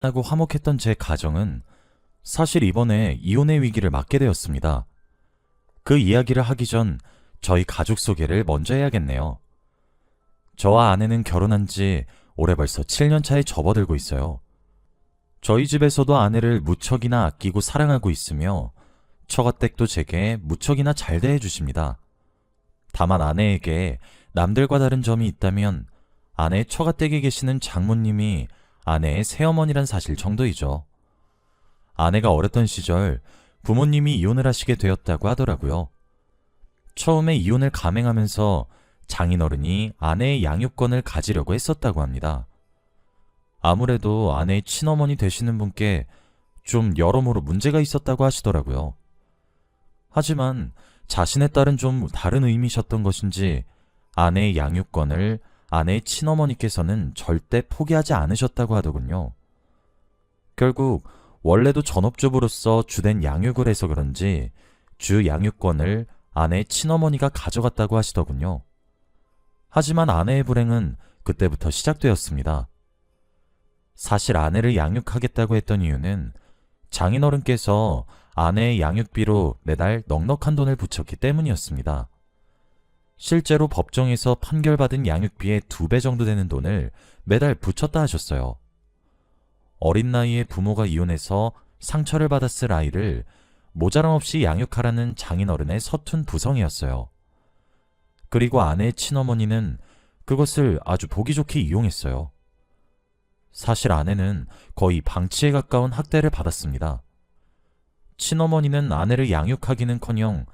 하고 화목했던 제 가정은 사실 이번에 이혼의 위기를 맞게 되었습니다. 그 이야기를 하기 전 저희 가족 소개를 먼저 해야겠네요. 저와 아내는 결혼한 지 올해 벌써 7년 차에 접어들고 있어요. 저희 집에서도 아내를 무척이나 아끼고 사랑하고 있으며 처가댁도 제게 무척이나 잘 대해 주십니다. 다만 아내에게 남들과 다른 점이 있다면 아내의 처가댁에 계시는 장모님이 아내의 새어머니란 사실 정도이죠. 아내가 어렸던 시절 부모님이 이혼을 하시게 되었다고 하더라고요. 처음에 이혼을 감행하면서 장인어른이 아내의 양육권을 가지려고 했었다고 합니다. 아무래도 아내의 친어머니 되시는 분께 좀 여러모로 문제가 있었다고 하시더라고요. 하지만 자신의 딸은 좀 다른 의미셨던 것인지 아내의 양육권을 아내의 친어머니께서는 절대 포기하지 않으셨다고 하더군요. 결국 원래도 전업주부로서 주된 양육을 해서 그런지 주 양육권을 아내의 친어머니가 가져갔다고 하시더군요. 하지만 아내의 불행은 그때부터 시작되었습니다. 사실 아내를 양육하겠다고 했던 이유는 장인어른께서 아내의 양육비로 매달 넉넉한 돈을 붙였기 때문이었습니다. 실제로 법정에서 판결받은 양육비의 두 배 정도 되는 돈을 매달 붙였다 하셨어요. 어린 나이에 부모가 이혼해서 상처를 받았을 아이를 모자람 없이 양육하라는 장인어른의 서툰 부성이었어요. 그리고 아내의 친어머니는 그것을 아주 보기 좋게 이용했어요. 사실 아내는 거의 방치에 가까운 학대를 받았습니다. 친어머니는 아내를 양육하기는커녕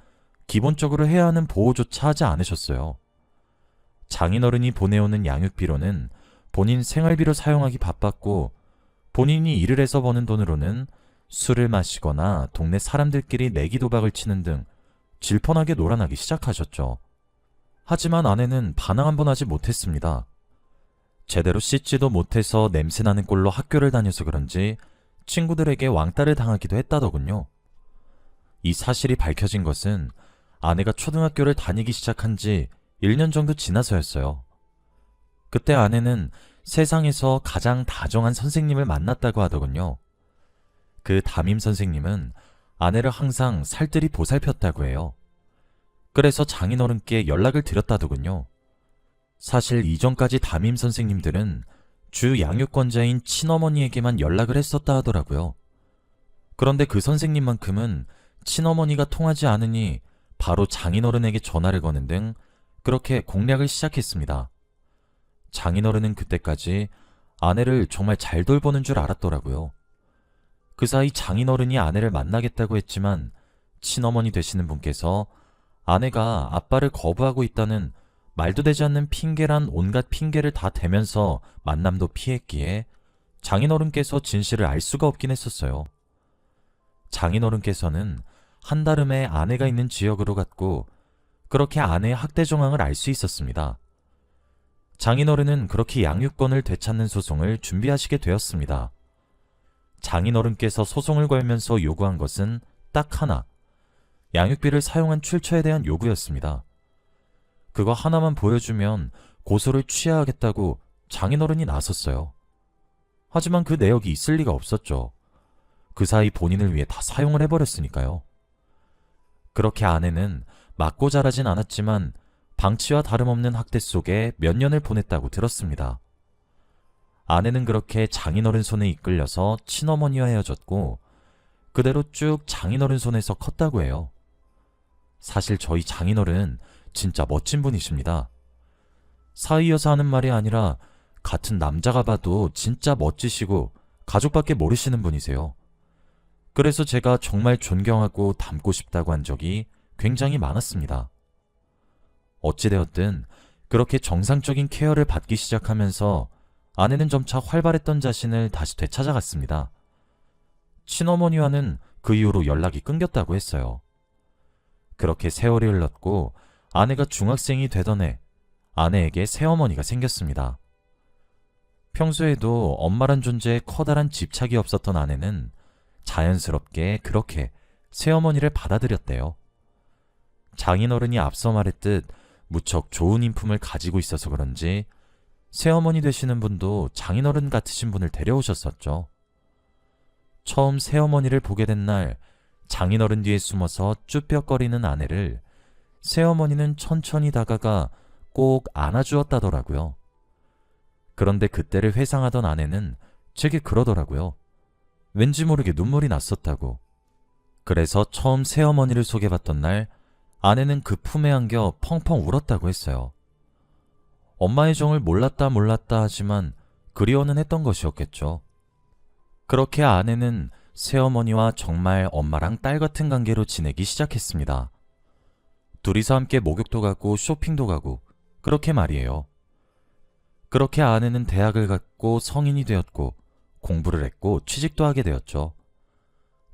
기본적으로 해야 하는 보호조차 하지 않으셨어요. 장인어른이 보내오는 양육비로는 본인 생활비로 사용하기 바빴고 본인이 일을 해서 버는 돈으로는 술을 마시거나 동네 사람들끼리 내기 도박을 치는 등 질펀하게 놀아나기 시작하셨죠. 하지만 아내는 반항 한 번 하지 못했습니다. 제대로 씻지도 못해서 냄새나는 꼴로 학교를 다녀서 그런지 친구들에게 왕따를 당하기도 했다더군요. 이 사실이 밝혀진 것은 아내가 초등학교를 다니기 시작한 지 1년 정도 지나서였어요. 그때 아내는 세상에서 가장 다정한 선생님을 만났다고 하더군요. 그 담임 선생님은 아내를 항상 살뜰히 보살폈다고 해요. 그래서 장인어른께 연락을 드렸다더군요. 사실 이전까지 담임 선생님들은 주 양육권자인 친어머니에게만 연락을 했었다 하더라고요. 그런데 그 선생님만큼은 친어머니가 통하지 않으니 바로 장인어른에게 전화를 거는 등 그렇게 공략을 시작했습니다. 장인어른은 그때까지 아내를 정말 잘 돌보는 줄 알았더라고요. 그 사이 장인어른이 아내를 만나겠다고 했지만 친어머니 되시는 분께서 아내가 아빠를 거부하고 있다는 말도 되지 않는 핑계란 온갖 핑계를 다 대면서 만남도 피했기에 장인어른께서 진실을 알 수가 없긴 했었어요. 장인어른께서는 한달음에 아내가 있는 지역으로 갔고 그렇게 아내의 학대 정황을 알 수 있었습니다. 장인어른은 그렇게 양육권을 되찾는 소송을 준비하시게 되었습니다. 장인어른께서 소송을 걸면서 요구한 것은 딱 하나, 양육비를 사용한 출처에 대한 요구였습니다. 그거 하나만 보여주면 고소를 취하하겠다고 장인어른이 나섰어요. 하지만 그 내역이 있을 리가 없었죠. 그 사이 본인을 위해 다 사용을 해버렸으니까요. 그렇게 아내는 맞고 자라진 않았지만 방치와 다름없는 학대 속에 몇 년을 보냈다고 들었습니다. 아내는 그렇게 장인어른 손에 이끌려서 친어머니와 헤어졌고 그대로 쭉 장인어른 손에서 컸다고 해요. 사실 저희 장인어른 진짜 멋진 분이십니다. 사이여서 하는 말이 아니라 같은 남자가 봐도 진짜 멋지시고 가족밖에 모르시는 분이세요. 그래서 제가 정말 존경하고 닮고 싶다고 한 적이 굉장히 많았습니다. 어찌되었든 그렇게 정상적인 케어를 받기 시작하면서 아내는 점차 활발했던 자신을 다시 되찾아갔습니다. 친어머니와는 그 이후로 연락이 끊겼다고 했어요. 그렇게 세월이 흘렀고 아내가 중학생이 되던 해 아내에게 새어머니가 생겼습니다. 평소에도 엄마란 존재에 커다란 집착이 없었던 아내는 자연스럽게 그렇게 새어머니를 받아들였대요. 장인어른이 앞서 말했듯 무척 좋은 인품을 가지고 있어서 그런지 새어머니 되시는 분도 장인어른 같으신 분을 데려오셨었죠. 처음 새어머니를 보게 된 날 장인어른 뒤에 숨어서 쭈뼛거리는 아내를 새어머니는 천천히 다가가 꼭 안아주었다더라고요. 그런데 그때를 회상하던 아내는 제게 그러더라고요. 왠지 모르게 눈물이 났었다고. 그래서 처음 새어머니를 소개받던 날 아내는 그 품에 안겨 펑펑 울었다고 했어요. 엄마의 정을 몰랐다 몰랐다 하지만 그리워는 했던 것이었겠죠. 그렇게 아내는 새어머니와 정말 엄마랑 딸 같은 관계로 지내기 시작했습니다. 둘이서 함께 목욕도 가고 쇼핑도 가고 그렇게 말이에요. 그렇게 아내는 대학을 갔고 성인이 되었고 공부를 했고 취직도 하게 되었죠.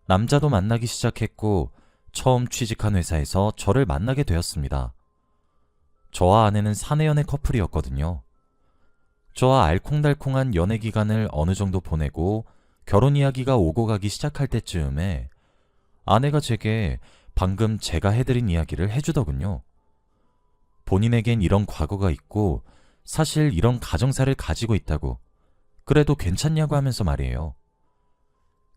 남자도 만나기 시작했고 처음 취직한 회사에서 저를 만나게 되었습니다. 저와 아내는 사내연애 커플이었거든요. 저와 알콩달콩한 연애 기간을 어느 정도 보내고 결혼 이야기가 오고 가기 시작할 때쯤에 아내가 제게 방금 제가 해드린 이야기를 해주더군요. 본인에겐 이런 과거가 있고 사실 이런 가정사를 가지고 있다고 그래도 괜찮냐고 하면서 말이에요.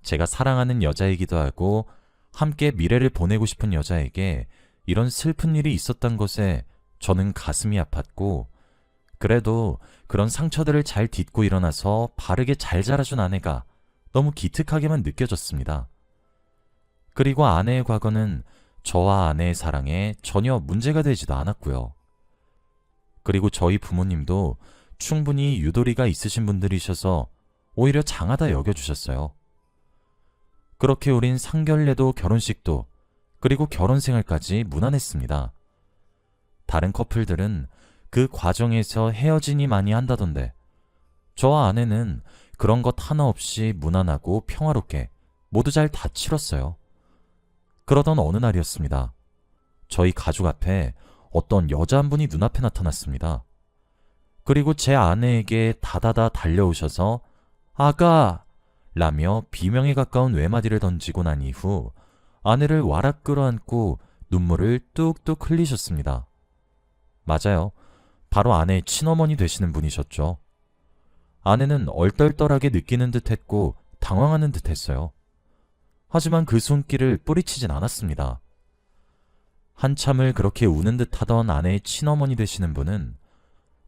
제가 사랑하는 여자이기도 하고 함께 미래를 보내고 싶은 여자에게 이런 슬픈 일이 있었던 것에 저는 가슴이 아팠고 그래도 그런 상처들을 잘 딛고 일어나서 바르게 잘 자라준 아내가 너무 기특하게만 느껴졌습니다. 그리고 아내의 과거는 저와 아내의 사랑에 전혀 문제가 되지도 않았고요. 그리고 저희 부모님도 충분히 유도리가 있으신 분들이셔서 오히려 장하다 여겨주셨어요. 그렇게 우린 상견례도 결혼식도 그리고 결혼 생활까지 무난했습니다. 다른 커플들은 그 과정에서 헤어지니 많이 한다던데 저와 아내는 그런 것 하나 없이 무난하고 평화롭게 모두 잘 다 치렀어요. 그러던 어느 날이었습니다. 저희 가족 앞에 어떤 여자 한 분이 눈앞에 나타났습니다. 그리고 제 아내에게 다다다 달려오셔서 아가! 라며 비명에 가까운 외마디를 던지고 난 이후 아내를 와락 끌어안고 눈물을 뚝뚝 흘리셨습니다. 맞아요. 바로 아내의 친어머니 되시는 분이셨죠. 아내는 얼떨떨하게 느끼는 듯 했고 당황하는 듯 했어요. 하지만 그 손길을 뿌리치진 않았습니다. 한참을 그렇게 우는 듯 하던 아내의 친어머니 되시는 분은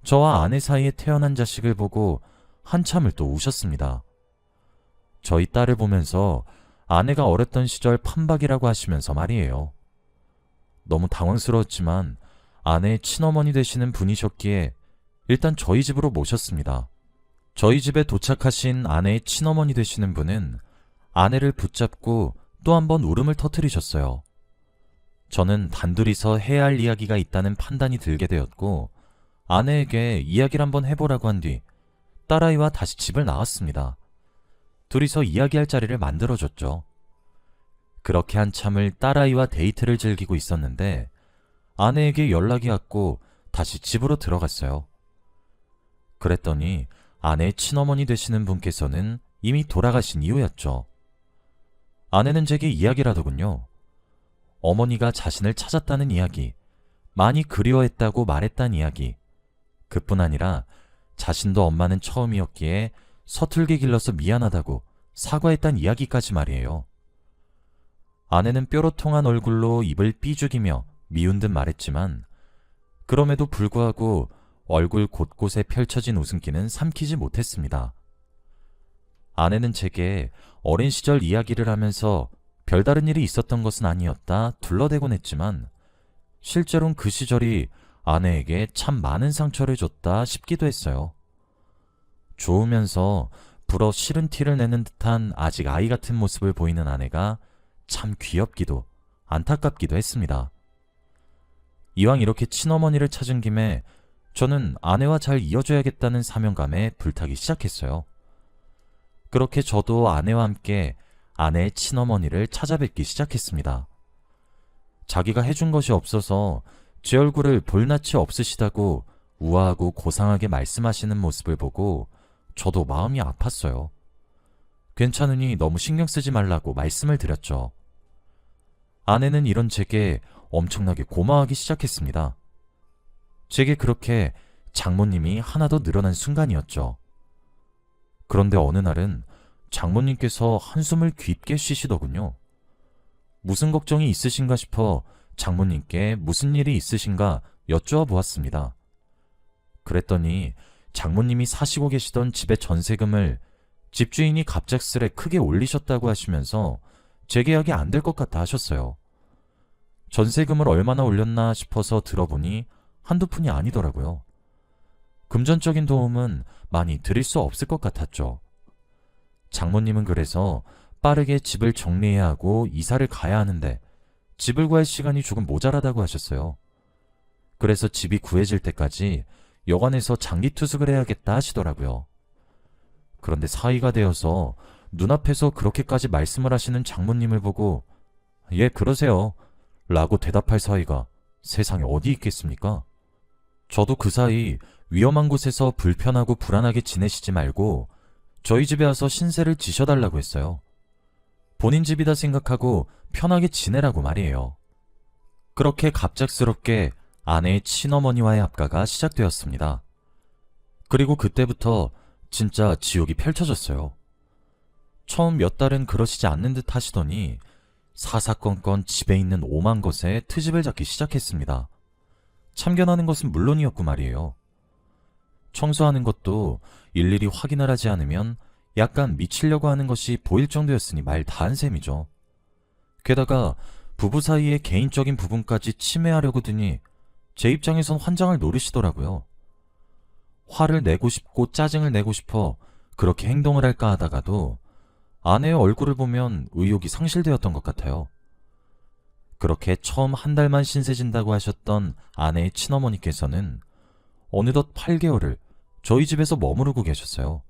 저와 아내 사이에 태어난 자식을 보고 한참을 또 우셨습니다. 저희 딸을 보면서 아내가 어렸던 시절 판박이라고 하시면서 말이에요. 너무 당황스러웠지만 아내의 친어머니 되시는 분이셨기에 일단 저희 집으로 모셨습니다. 저희 집에 도착하신 아내의 친어머니 되시는 분은 아내를 붙잡고 또 한 번 울음을 터뜨리셨어요. 저는 단둘이서 해야 할 이야기가 있다는 판단이 들게 되었고 아내에게 이야기를 한번 해보라고 한 뒤 딸아이와 다시 집을 나왔습니다. 둘이서 이야기할 자리를 만들어줬죠. 그렇게 한참을 딸아이와 데이트를 즐기고 있었는데 아내에게 연락이 왔고 다시 집으로 들어갔어요. 그랬더니 아내의 친어머니 되시는 분께서는 이미 돌아가신 이후였죠. 아내는 제게 이야기를 하더군요. 어머니가 자신을 찾았다는 이야기, 많이 그리워했다고 말했다는 이야기, 그뿐 아니라 자신도 엄마는 처음이었기에 서툴게 길러서 미안하다고 사과했다는 이야기까지 말이에요. 아내는 뾰로통한 얼굴로 입을 삐죽이며 미운 듯 말했지만 그럼에도 불구하고 얼굴 곳곳에 펼쳐진 웃음기는 삼키지 못했습니다. 아내는 제게 어린 시절 이야기를 하면서 별다른 일이 있었던 것은 아니었다 둘러대곤 했지만 실제로는 그 시절이 아내에게 참 많은 상처를 줬다 싶기도 했어요. 좋으면서 불어 싫은 티를 내는 듯한 아직 아이 같은 모습을 보이는 아내가 참 귀엽기도 안타깝기도 했습니다. 이왕 이렇게 친어머니를 찾은 김에 저는 아내와 잘 이어줘야겠다는 사명감에 불타기 시작했어요. 그렇게 저도 아내와 함께 아내의 친어머니를 찾아뵙기 시작했습니다. 자기가 해준 것이 없어서 제 얼굴을 볼낯이 없으시다고 우아하고 고상하게 말씀하시는 모습을 보고 저도 마음이 아팠어요. 괜찮으니 너무 신경 쓰지 말라고 말씀을 드렸죠. 아내는 이런 제게 엄청나게 고마워하기 시작했습니다. 제게 그렇게 장모님이 하나 더 늘어난 순간이었죠. 그런데 어느 날은 장모님께서 한숨을 깊게 쉬시더군요. 무슨 걱정이 있으신가 싶어 장모님께 무슨 일이 있으신가 여쭈어 보았습니다. 그랬더니 장모님이 사시고 계시던 집의 전세금을 집주인이 갑작스레 크게 올리셨다고 하시면서 재계약이 안 될 것 같다 하셨어요. 전세금을 얼마나 올렸나 싶어서 들어보니 한두 푼이 아니더라고요. 금전적인 도움은 많이 드릴 수 없을 것 같았죠. 장모님은 그래서 빠르게 집을 정리해야 하고 이사를 가야 하는데 집을 구할 시간이 조금 모자라다고 하셨어요. 그래서 집이 구해질 때까지 여관에서 장기 투숙을 해야겠다 하시더라고요. 그런데 사이가 되어서 눈앞에서 그렇게까지 말씀을 하시는 장모님을 보고 예, 그러세요. 라고 대답할 사이가 세상에 어디 있겠습니까? 저도 그 사이 위험한 곳에서 불편하고 불안하게 지내시지 말고 저희 집에 와서 신세를 지셔달라고 했어요. 본인 집이다 생각하고 편하게 지내라고 말이에요. 그렇게 갑작스럽게 아내의 친어머니와의 합가가 시작되었습니다. 그리고 그때부터 진짜 지옥이 펼쳐졌어요. 처음 몇 달은 그러시지 않는 듯 하시더니 사사건건 집에 있는 오만 것에 트집을 잡기 시작했습니다. 참견하는 것은 물론이었고 말이에요. 청소하는 것도 일일이 확인을 하지 않으면 약간 미치려고 하는 것이 보일 정도였으니 말 다한 셈이죠. 게다가 부부 사이의 개인적인 부분까지 침해하려고 드니 제 입장에선 환장을 노리시더라고요. 화를 내고 싶고 짜증을 내고 싶어 그렇게 행동을 할까 하다가도 아내의 얼굴을 보면 의욕이 상실되었던 것 같아요. 그렇게 처음 한 달만 신세진다고 하셨던 아내의 친어머니께서는 어느덧 8개월을 저희 집에서 머무르고 계셨어요.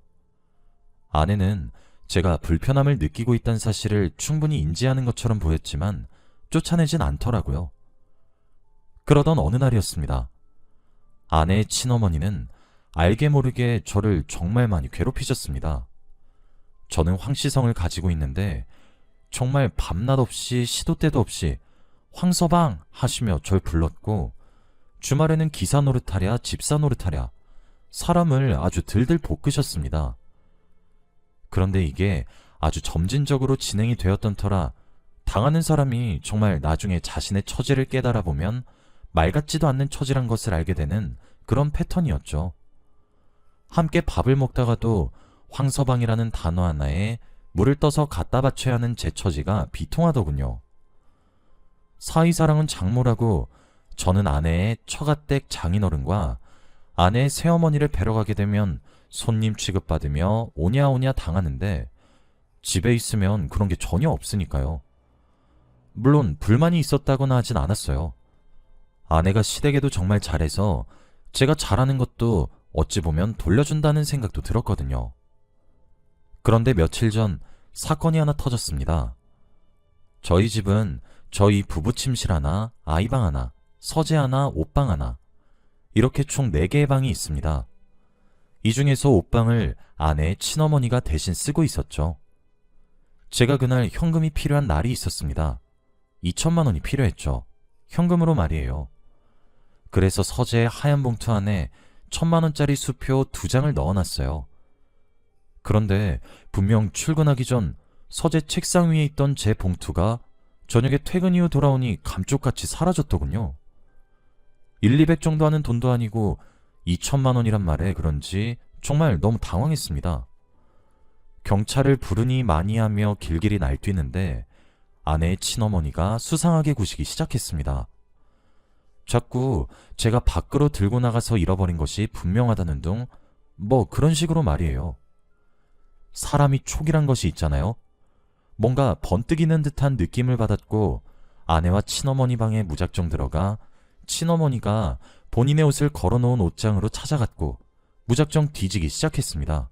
아내는 제가 불편함을 느끼고 있다는 사실을 충분히 인지하는 것처럼 보였지만 쫓아내진 않더라고요. 그러던 어느 날이었습니다. 아내의 친어머니는 알게 모르게 저를 정말 많이 괴롭히셨습니다. 저는 황시성을 가지고 있는데 정말 밤낮 없이 시도 때도 없이 황서방 하시며 절 불렀고 주말에는 기사 노릇하랴 집사 노릇하랴 사람을 아주 들들 볶으셨습니다. 그런데 이게 아주 점진적으로 진행이 되었던 터라 당하는 사람이 정말 나중에 자신의 처지를 깨달아 보면 말 같지도 않는 처지란 것을 알게 되는 그런 패턴이었죠. 함께 밥을 먹다가도 황서방이라는 단어 하나에 물을 떠서 갖다 바쳐야 하는 제 처지가 비통하더군요. 사이사랑은 장모라고 저는 아내의 처가댁 장인어른과 아내의 새어머니를 뵈러 가게 되면 손님 취급받으며 오냐오냐 당하는데 집에 있으면 그런 게 전혀 없으니까요. 물론 불만이 있었다거나 하진 않았어요. 아내가 시댁에도 정말 잘해서 제가 잘하는 것도 어찌 보면 돌려준다는 생각도 들었거든요. 그런데 며칠 전 사건이 하나 터졌습니다. 저희 집은 저희 부부 침실 하나, 아이방 하나, 서재 하나, 옷방 하나, 이렇게 총 4개의 방이 있습니다. 이 중에서 옷방을 아내의 친어머니가 대신 쓰고 있었죠. 제가 그날 현금이 필요한 날이 있었습니다. 2천만 원이 필요했죠. 현금으로 말이에요. 그래서 서재의 하얀 봉투 안에 천만 원짜리 수표 두 장을 넣어놨어요. 그런데 분명 출근하기 전 서재 책상 위에 있던 제 봉투가 저녁에 퇴근 이후 돌아오니 감쪽같이 사라졌더군요. 1, 200 정도 하는 돈도 아니고 2천만 원이란 말에 그런지 정말 너무 당황했습니다. 경찰을 부르니 많이 하며 길길이 날뛰는데 아내의 친어머니가 수상하게 구시기 시작했습니다. 자꾸 제가 밖으로 들고 나가서 잃어버린 것이 분명하다는 둥, 뭐 그런 식으로 말이에요. 사람이 촉이란 것이 있잖아요. 뭔가 번뜩이는 듯한 느낌을 받았고 아내와 친어머니 방에 무작정 들어가 친어머니가 본인의 옷을 걸어놓은 옷장으로 찾아갔고 무작정 뒤지기 시작했습니다.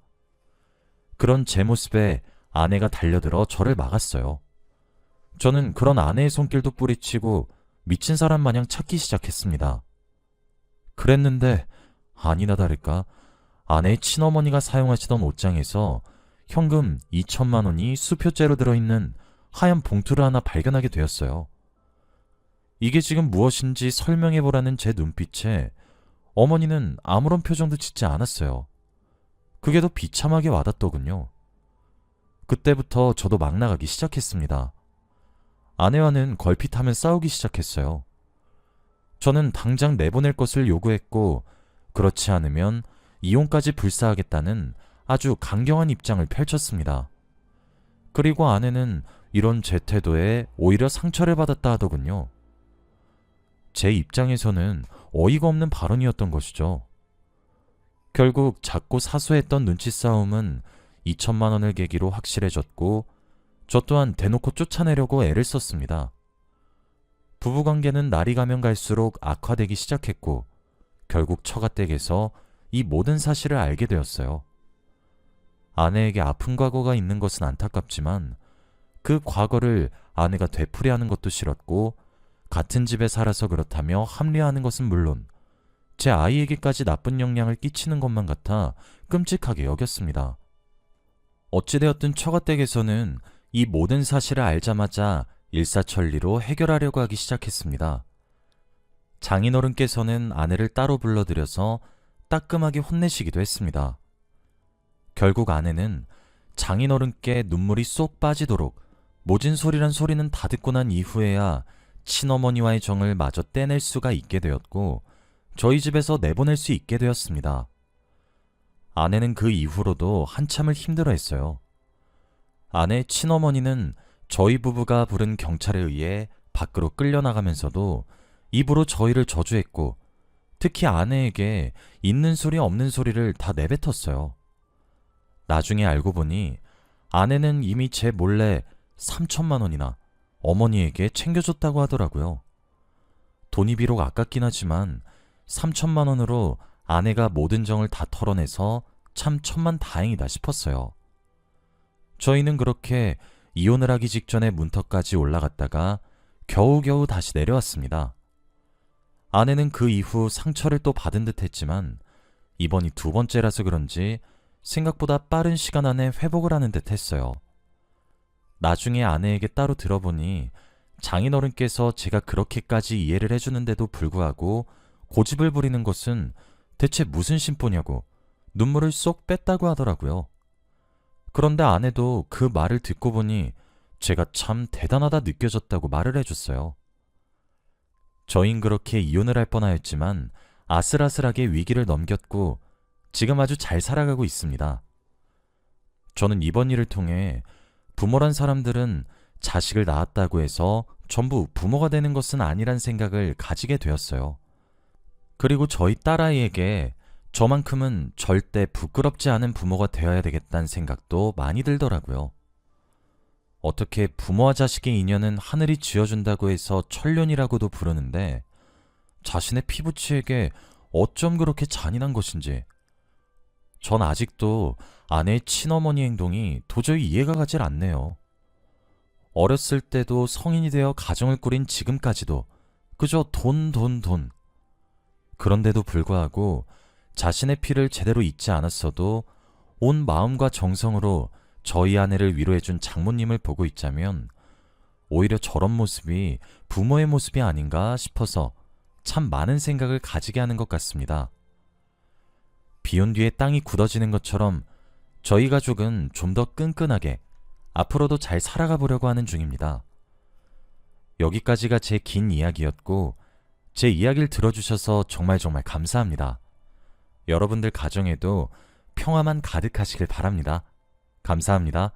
그런 제 모습에 아내가 달려들어 저를 막았어요. 저는 그런 아내의 손길도 뿌리치고 미친 사람 마냥 찾기 시작했습니다. 그랬는데 아니나 다를까 아내의 친어머니가 사용하시던 옷장에서 현금 2천만 원이 수표째로 들어있는 하얀 봉투를 하나 발견하게 되었어요. 이게 지금 무엇인지 설명해 보라는 제 눈빛에 어머니는 아무런 표정도 짓지 않았어요. 그게 더 비참하게 와닿더군요. 그때부터 저도 막 나가기 시작했습니다. 아내와는 걸핏하면 싸우기 시작했어요. 저는 당장 내보낼 것을 요구했고, 그렇지 않으면 이혼까지 불사하겠다는 아주 강경한 입장을 펼쳤습니다. 그리고 아내는 이런 제 태도에 오히려 상처를 받았다 하더군요. 제 입장에서는 어이가 없는 발언이었던 것이죠. 결국 작고 사소했던 눈치 싸움은 2천만 원을 계기로 확실해졌고 저 또한 대놓고 쫓아내려고 애를 썼습니다. 부부관계는 날이 가면 갈수록 악화되기 시작했고 결국 처가댁에서 이 모든 사실을 알게 되었어요. 아내에게 아픈 과거가 있는 것은 안타깝지만 그 과거를 아내가 되풀이하는 것도 싫었고 같은 집에 살아서 그렇다며 합리화하는 것은 물론 제 아이에게까지 나쁜 영향을 끼치는 것만 같아 끔찍하게 여겼습니다. 어찌되었든 처가댁에서는 이 모든 사실을 알자마자 일사천리로 해결하려고 하기 시작했습니다. 장인어른께서는 아내를 따로 불러들여서 따끔하게 혼내시기도 했습니다. 결국 아내는 장인어른께 눈물이 쏙 빠지도록 모진 소리란 소리는 다 듣고 난 이후에야 친어머니와의 정을 마저 떼낼 수가 있게 되었고 저희 집에서 내보낼 수 있게 되었습니다. 아내는 그 이후로도 한참을 힘들어했어요. 아내 친어머니는 저희 부부가 부른 경찰에 의해 밖으로 끌려나가면서도 입으로 저희를 저주했고 특히 아내에게 있는 소리 없는 소리를 다 내뱉었어요. 나중에 알고 보니 아내는 이미 제 몰래 3천만 원이나 어머니에게 챙겨줬다고 하더라고요. 돈이 비록 아깝긴 하지만 3천만 원으로 아내가 모든 정을 다 털어내서 참 천만 다행이다 싶었어요. 저희는 그렇게 이혼을 하기 직전에 문턱까지 올라갔다가 겨우겨우 다시 내려왔습니다. 아내는 그 이후 상처를 또 받은 듯 했지만 이번이 두 번째라서 그런지 생각보다 빠른 시간 안에 회복을 하는 듯 했어요. 나중에 아내에게 따로 들어보니 장인어른께서 제가 그렇게까지 이해를 해주는데도 불구하고 고집을 부리는 것은 대체 무슨 심보냐고 눈물을 쏙 뺐다고 하더라고요. 그런데 아내도 그 말을 듣고 보니 제가 참 대단하다 느껴졌다고 말을 해줬어요. 저흰 그렇게 이혼을 할 뻔하였지만 아슬아슬하게 위기를 넘겼고 지금 아주 잘 살아가고 있습니다. 저는 이번 일을 통해 부모란 사람들은 자식을 낳았다고 해서 전부 부모가 되는 것은 아니란 생각을 가지게 되었어요. 그리고 저희 딸아이에게 저만큼은 절대 부끄럽지 않은 부모가 되어야 되겠다는 생각도 많이 들더라고요. 어떻게 부모와 자식의 인연은 하늘이 지어준다고 해서 천륜이라고도 부르는데 자신의 피부치에게 어쩜 그렇게 잔인한 것인지 전 아직도 아내의 친어머니 행동이 도저히 이해가 가질 않네요. 어렸을 때도 성인이 되어 가정을 꾸린 지금까지도 그저 돈, 돈, 돈. 그런데도 불구하고 자신의 피를 제대로 잊지 않았어도 온 마음과 정성으로 저희 아내를 위로해준 장모님을 보고 있자면 오히려 저런 모습이 부모의 모습이 아닌가 싶어서 참 많은 생각을 가지게 하는 것 같습니다. 비온 뒤에 땅이 굳어지는 것처럼 저희 가족은 좀 더 끈끈하게 앞으로도 잘 살아가 보려고 하는 중입니다. 여기까지가 제 긴 이야기였고, 제 이야기를 들어주셔서 정말 정말 감사합니다. 여러분들 가정에도 평화만 가득하시길 바랍니다. 감사합니다.